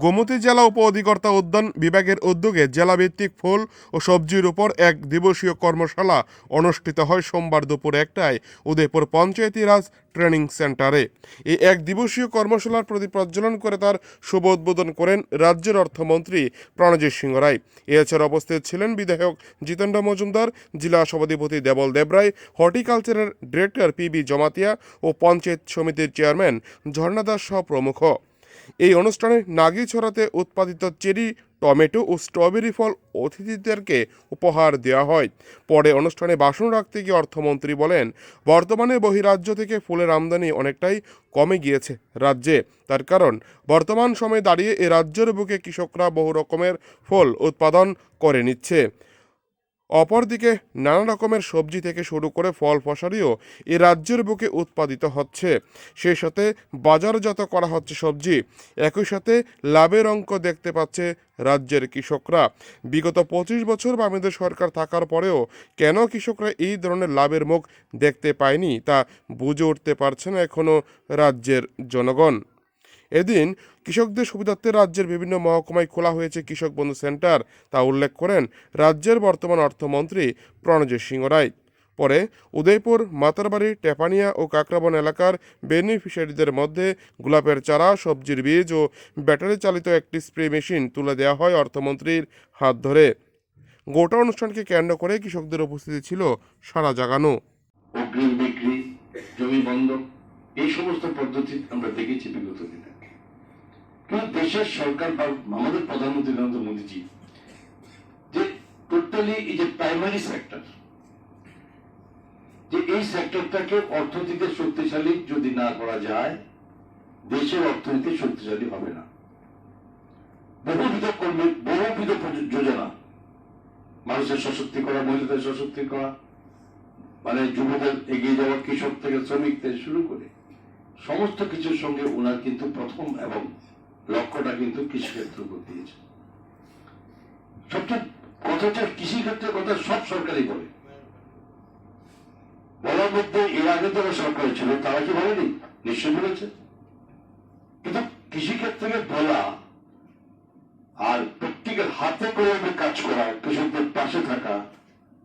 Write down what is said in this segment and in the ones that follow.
গোমতী জেলা উপ অধিকর্তা উদ্যান বিভাগের উদ্যোগে জেলাভিত্তিক ফুল ও সবজির উপর এক দিবসীয় কর্মশালা অনুষ্ঠিত হয় সোমবার দুপুর একটায় উদয়পুর পঞ্চায়েতি রাজ ট্রেনিং সেন্টারে। এই এক দিবসীয় কর্মশালার প্রতি প্রজ্বলন করে তার শুভ উদ্বোধন করেন রাজ্যের অর্থমন্ত্রী প্রণজিৎ সিংহ রায়। এছাড়া উপস্থিত ছিলেন বিধায়ক জিতেন্দ্র মজুমদার, জেলা সভাধিপতি দেবল দেবরায়, হর্টিকালচারের ডিরেক্টর পি বি জমাতিয়া ও পঞ্চায়েত সমিতির চেয়ারম্যান ঝর্ণা দাস সহ প্রমুখ। এই অনুষ্ঠানে নাগিছড়াতে উৎপাদিত চেরি, টমেটো ও স্ট্রবেরি ফল অতিথিদেরকে উপহার দেওয়া হয়। পরে অনুষ্ঠানে বাসন রাখতে গিয়ে অর্থমন্ত্রী বলেন, বর্তমানে বহিরাজ্য থেকে ফুলের আমদানি অনেকটাই কমে গিয়েছে রাজ্যে। তার কারণ, বর্তমান সময়ে দাঁড়িয়ে এ রাজ্যের বুকে কৃষকরা বহু রকমের ফল উৎপাদন করে নিচ্ছে। অপরদিকে নানা রকমের সবজি থেকে শুরু করে ফল ফসলিও এ রাজ্যের বুকে উৎপাদিত হচ্ছে। সেই সাথে বাজারজাত করা হচ্ছে সবজি। একই সাথে লাভের অঙ্ক দেখতে পাচ্ছে রাজ্যের কৃষকরা। বিগত পঁচিশ বছর বামেদের সরকার থাকার পরেও কেন কৃষকরা এই ধরনের লাভের মুখ দেখতে পায়নি তা বুঝে উঠতে পারছে না এখনও রাজ্যের জনগণ। এদিন কৃষকদের সুবিধার্থে রাজ্যের বিভিন্ন মহকুমায় খোলা হয়েছে কৃষক বন্ধু সেন্টার, তা উল্লেখ করেন রাজ্যের বর্তমান অর্থমন্ত্রী প্রণজিৎ সিংহ রায়। পরে উদয়পুর, মাতারবাড়ি, টেপানিয়া ও কাকরাবন এলাকার বেনিফিশিয়ারিদের মধ্যে গোলাপের চারা, সবজির বীজ ও ব্যাটারি চালিত একটি স্প্রে মেশিন তুলে দেওয়া হয় অর্থমন্ত্রীর হাত ধরে। গোটা অনুষ্ঠানকে কেন্দ্র করে কৃষকদের উপস্থিতি ছিল সারা জাগানো। বিক্রি, জমি বন্ধক, এই সমস্ত পদ্ধতি আমরা দেখেছি বিগত দিনে। দেশের সরকার বা আমাদের প্রধানমন্ত্রী নরেন্দ্র মোদীজি, যে টোটালি এই যে প্রাইমারি সেক্টর যে এই সেক্টরটাকে অর্থনীতিতে শক্তিশালী যদি না করা যায়, দেশের অর্থনীতি শক্তিশালী হবে না। বহুবিধ কর্মী বহুবিধ যোজনা, মানুষের সশক্তিকরণ মহিলাদের সশক্তিকরণ মানে যুবদের এগিয়ে যাওয়া, কৃষক থেকে শ্রমিক থেকে শুরু করে, সমস্ত কিছুর সঙ্গে ওনার কিন্তু প্রথম এবং লক্ষ্যটা কিন্তু কৃষিক্ষেত্রের উপর দিয়েছে। সবচেয়ে কথাটা কৃষিক্ষেত্রের কথা সব সরকারই বলে। বলার মধ্যে এর আগে যারা সরকার ছিল, তারা কি বলেনি? নিশ্চয় বলেছে। কিন্তু কৃষিক্ষেত্রে বলা আর প্রত্যেকের হাতে কলমে কাজ করা, কৃষকদের পাশে থাকা,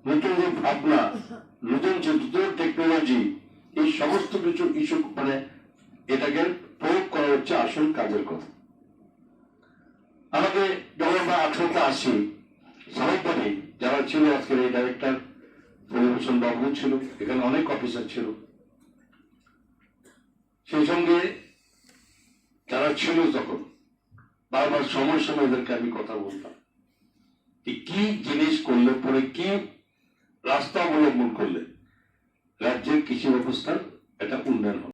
নতুন যে ভাবনা, নতুন যে নতুন টেকনোলজি এই সমস্ত কিছু ইস্যু মানে এটাকে প্রয়োগ করা হচ্ছে আসল কাজের কথা। আমাকে যখন আমরা আঠারোতে আসি। স্বাভাবিকভাবেই যারা ছিল আজকের এই ডাইরেক্টর পরিবেশন বাবু ছিল, এখানে অনেক অফিসার ছিল। সেই সঙ্গে যারা ছিল তখন, বারবার সময় সময় এদেরকে আমি কথা বলতাম। কি জিনিস করলে, পরে কি রাস্তা অবলম্বন করলে, রাজ্যের কৃষি ব্যবস্থার একটা উন্নয়ন হবে।